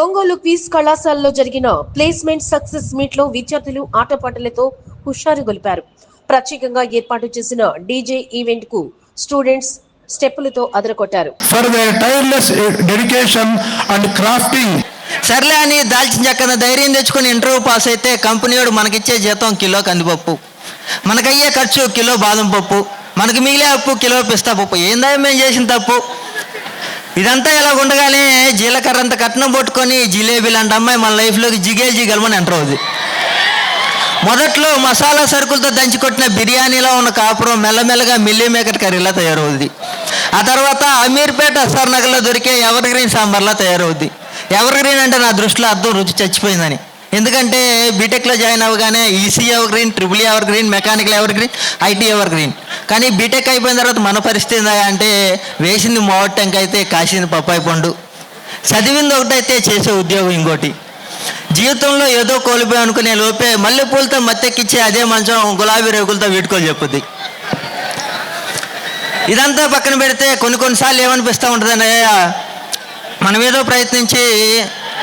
ఒంగోలు క్వీస్ కళాశాలలో జరిగిన placement success మీట్లో విద్యార్థులు ఆటపాటలతో హుషారు గొలిపారు. ప్రత్యేకంగా ఏర్పాటు చేసిన డీజే ఈవెంట్కు స్టూడెంట్స్ స్టెప్పులతో అదరకొట్టారు dedication and crafting. సర్లే అని దాల్చిన చక్కన ధైర్యం తెచ్చుకొని ఇంటర్వ్యూ పాస్ అయితే కంపెనీ వాడు మనకిచ్చే జీతం కిలో కందిపప్పు. మనకయ్యే ఖర్చు కిలో బాదం పప్పు. మనకి మిగిలే అప్పు కిలో పిస్తా పప్పు. ఏందా మేము చేసిన తప్పు? ఇదంతా ఎలా ఉండగానే జీలకర్ర అంత కట్నం పట్టుకొని జిలేబీ లాంటి అమ్మాయి మన లైఫ్లోకి జిగేలు జిగలమని ఎంటర్ అవుతుంది మొదట్లో మసాలా సరుకులతో దంచి కొట్టిన బిర్యానీలో ఉన్న కాపురం మెల్లమెల్లగా మిల్లీ మేకర్ కర్రీలా తయారవుద్ది. ఆ తర్వాత అమీర్పేట అస్సార్ నగర్లో దొరికే ఎవర్ గ్రీన్ సాంబార్లా తయారవుద్ది. ఎవర్ గ్రీన్ అంటే నా దృష్టిలో అర్థం రుచి చచ్చిపోయిందని. ఎందుకంటే బీటెక్లో జాయిన్ అవ్వగానే EC evergreen triple e evergreen mechanical evergreen IT evergreen. కానీ బీటెక్ అయిపోయిన తర్వాత మన పరిస్థితి అంటే వేసింది మోవటంకి అయితే కాసింది పప్పాయి పండు. చదివింది ఒకటైతే చేసే ఉద్యోగం ఇంకోటి. జీవితంలో ఏదో కోల్పోయి అనుకునే లోపే మల్లె పూలతో మత్తెక్కిచ్చే అదే మంచం గులాబీ రేకులతో వీడుకోలు చెప్పుద్ది. ఇదంతా పక్కన పెడితే కొన్ని కొన్నిసార్లు ఏమనిపిస్తూ ఉంటుందంటే మనం ఏదో ప్రయత్నించి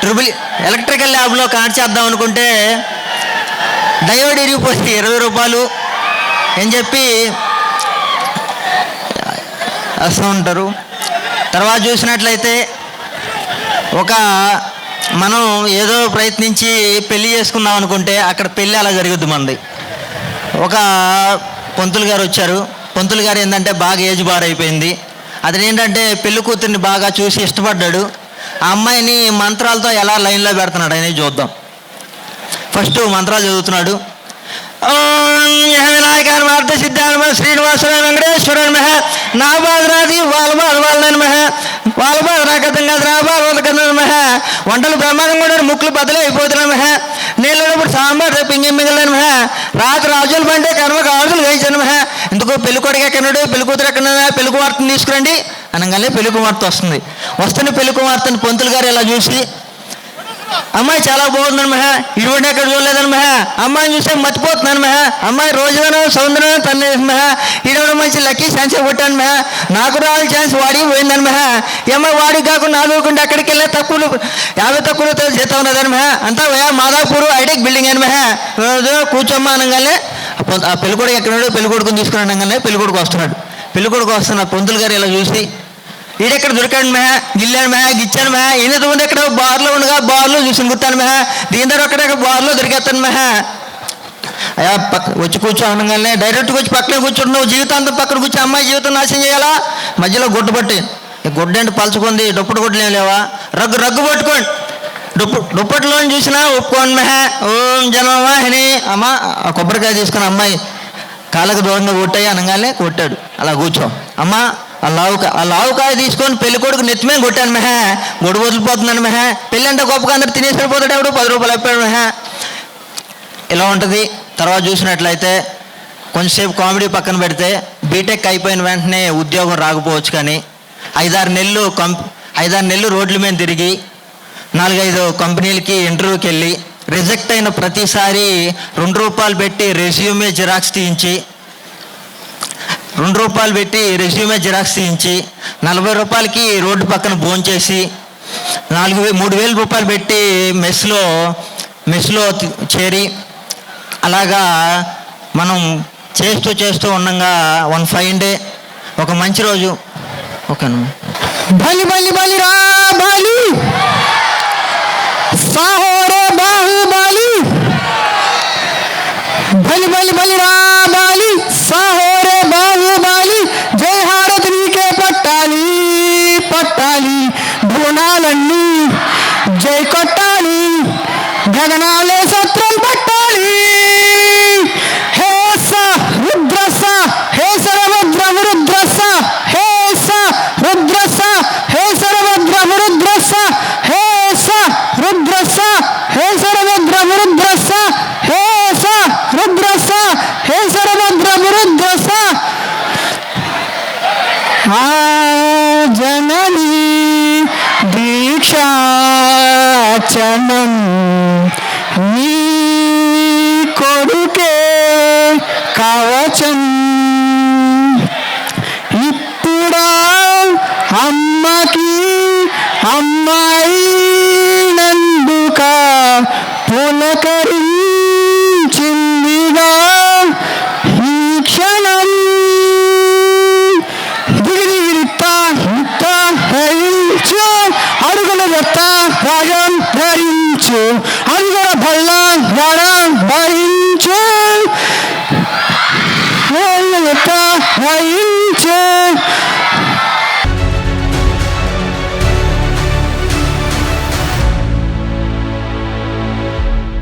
ట్రిబుల్ ఎలక్ట్రికల్ ల్యాబ్లో కనెక్ట్ చేద్దాం అనుకుంటే డయోడ్ ఇరిగిపోతే ఇరవై రూపాయలు అని చెప్పి వస్తూ ఉంటారు. తర్వాత చూసినట్లయితే ఒక మనం ఏదో ప్రయత్నించి పెళ్ళి చేసుకుందాం అనుకుంటే అక్కడ పెళ్ళి అలా జరుగుద్ది మనది. ఒక పంతులు గారు వచ్చారు. పంతులు గారు ఏంటంటే బాగా ఏజ్ బార్ అయిపోయింది. అతను ఏంటంటే పెళ్ళి కూతుర్ని బాగా చూసి ఇష్టపడ్డాడు. ఆ అమ్మాయిని మంత్రాలతో ఎలా లైన్లో పెడుతున్నాడు అనేది చూద్దాం. ఫస్ట్ మంత్రాలు చదువుతున్నాడు. ఓం యహ వినాయకాయ మార్త సిద్ధాత్మ శ్రీనివాసుల వెంకటేశ్వర మహ నా బాధరాది వాళ్ళ బాధ వాళ్ళ నమః వాళ్ళ బాధ రాకతంగా రాబాధ వాళ్ళ మహ వంటలు బ్రహ్మాండం కూడా ముక్కులు బదులు అయిపోతున్నా మహ నీళ్ళప్పుడు సాంబార్ పింగి మిగిలిన మహ రాత్రి రాజుల పంటే కర్మ కాజులు వేయించాను మహ ఎందుకో పెళ్ళి కొడుకు ఎక్కడున్నాడు పెళ్ళి కూతురు ఎక్కడ పెళ్ళి కుమార్తెను తీసుకురండి అనగానే పెళ్ళి కుమార్తె వస్తుంది. వస్తున్న పెళ్ళి కుమార్తెను పంతులు గారు ఇలా చూసి అమ్మాయి చాలా బాగుందని మహ. ఇటువంటి ఎక్కడ చూడలేదని మహా. అమ్మాయిని చూసే మర్చిపోతున్నాను మహా. అమ్మాయి రోజుగానో సౌందర్యం తన మహా. ఇటువంటి మంచి లక్కీ ఛాన్స్ కొట్టాను మహా. నాకు రావాలి ఛాన్స్ వాడికి పోయిందని మహా. ఏమో వాడికి కాకుండా నాలుగుకుంటే అక్కడికి వెళ్ళే తక్కువలు యాభై తక్కువలతో జీతం ఉన్నదని మహ. అంతా వయా మాదాపూర్ ఐటెక్ బిల్డింగ్ అని మహా. రోజు కూర్చోమ్మా అనగానే ఆ పెళ్ళికొడుకు ఎక్కడున్నాడు పెళ్ళికొడుకుని తీసుకుని అనగానే పెళ్ళికొడుకు వస్తున్నాడు. పెళ్ళికొడుకు వస్తున్న పొంతులు గారు ఇలా చూసి ఈడెక్కడ దొరికాడు మెహ గిల్లాను మెహ గిచ్చాను మెహ ఈయనతో ముందు ఎక్కడ బార్లో ఉండగా బార్లో చూసి గుర్తాను మెహ దీని దగ్గర అక్కడ బార్లో దొరికేస్తాను మహా అయ్యా పక్క వచ్చి కూర్చో అనగానే డైరెక్ట్గా వచ్చి పక్కనే కూర్చుంటున్నావు జీవితాంతం పక్కన కూర్చో. అమ్మాయి జీవితం నాశనం చేయాలా? మధ్యలో గుడ్డ పట్టి. ఈ గుడ్డ పలుచుకుంది? దుప్పటి గుడ్డలు ఏం లేవా? రగ్గు రగ్గు పట్టుకోండి. దుప్పు దుప్పటిలో చూసినా ఒప్పుకోండి మెహ ఓం జనవాహిని అమ్మ ఆ కొబ్బరికాయ తీసుకున్న అమ్మాయి కాళ్ళకు దూరంగా కొట్టాయి అనగానే కొట్టాడు. అలా కూర్చో. అమ్మా ఆ లావుకాయ ఆ లావుకాయ తీసుకొని పెళ్ళి కొడుకు నెత్తిమే కొట్టాను మెహ. గొడవ వదిలిపోతున్నాను మెహ. పెళ్ళి అంటే గొప్పగా అందరు తినేసి పోతాడు ఎవడు? పది రూపాయలు చెప్పాడు మెహ. ఇలా ఉంటుంది. తర్వాత చూసినట్లయితే కొంచెంసేపు కామెడీ పక్కన పెడితే బీటెక్ అయిపోయిన వెంటనే ఉద్యోగం రాకపోవచ్చు కానీ ఐదారు నెలలు కంప్ ఐదారు నెలలు రోడ్ల మీద తిరిగి నాలుగైదు కంపెనీలకి ఇంటర్వ్యూకి వెళ్ళి రిజెక్ట్ అయిన ప్రతిసారి రెండు రూపాయలు పెట్టి రెజ్యూమే జిరాక్స్ తీయించి రెండు రూపాయలు పెట్టి రెజ్యూమే జిరాక్స్ తీయించి నలభై రూపాయలకి రోడ్డు పక్కన భోంచేసి నాలుగు వే మూడు వేల రూపాయలు పెట్టి మెస్లో మెస్లో చేరి అలాగా మనం చేస్తూ చేస్తూ ఉండగా వన్ ఫైవ్ డే. ఒక మంచి రోజు. ఓకేనా బలి బలి బలి భువనాలన్నీ జై కొట్టాలి గగనాలే సత్రం పట్టాలి హే స రుద్రస హే సర్వద్ర రుద్రస హే స రుద్రస హే సర్వద్ర రుద్రస హే స రుద్రస హే సర్వద్ర రుద్రస హే స రుద్రస హే సర్వద్ర రుద్రస ఆ జననీ దీక్షాచనం నీ 없다. 나경 나인 줄 아니거나 발라 나랑 나인 줄 나인 없다. 나인